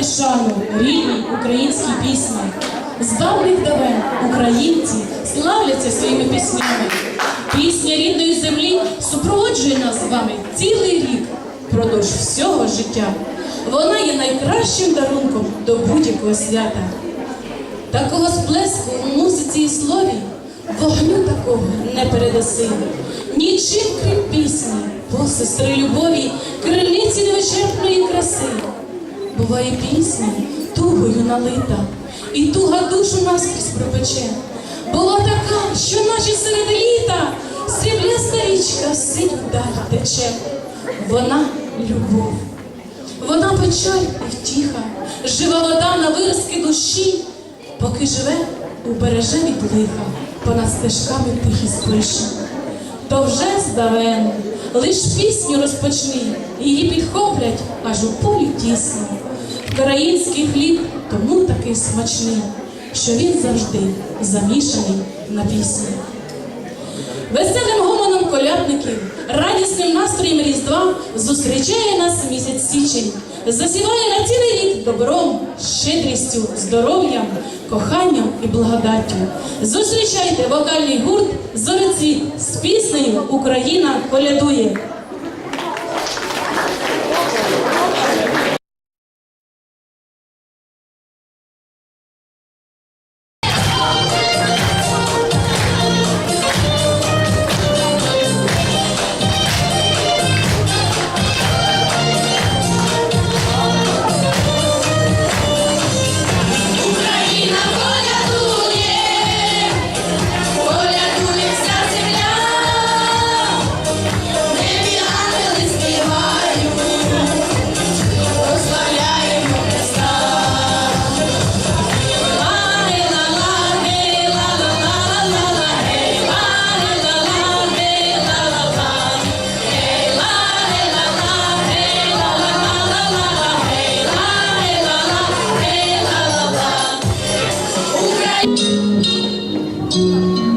віддати шану рідній українській пісні. З давних давен українці славляться своїми піснями. Пісня рідної землі супроводжує нас з вами цілий рік впродовж всього життя. Вона є найкращим дарунком до будь-якого свята. Такого сплеску у музиці і слові вогню такого не передаси. Нічим крім пісні, посестри любові, криниці невичерпної краси. Буває пісня тугою налита, і туга душу наскрізь пропече. Була така, що наче серед літа срібляста річка синь вдаль тече. Вона любов. Вона печаль і втіха, жива вода на виразки душі, поки живе, убереже від лиха, понад стежками тихі спише. То вже здавен, лиш пісню розпочни, її підхоплять аж у полі тісно. Український хліб тому такий смачний, що він завжди замішаний на пісні. Веселим гомоном колядників, радісним настроєм Різдва зустрічає нас місяць січень, засіває на цілий рік добром, щедрістю, здоров'ям, коханням і благодаттю. Зустрічайте вокальний гурт Зорецвіт з піснею Україна колядує. い。